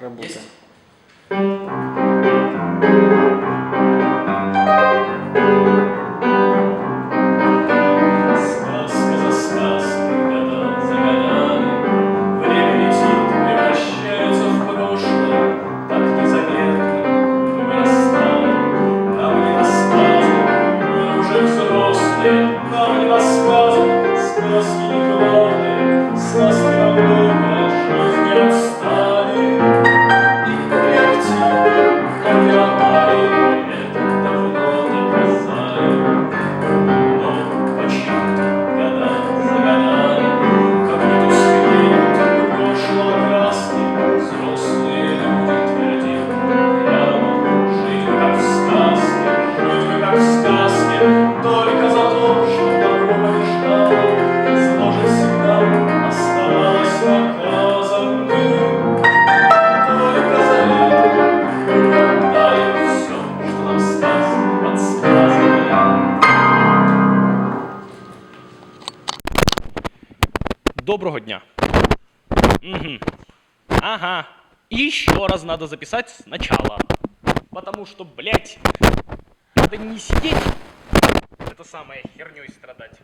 работа. Есть? Господь, сказки не Доброго дня. Угу. Ага. И еще раз надо записать сначала. Потому что, блядь, надо не сидеть это самое херней страдать.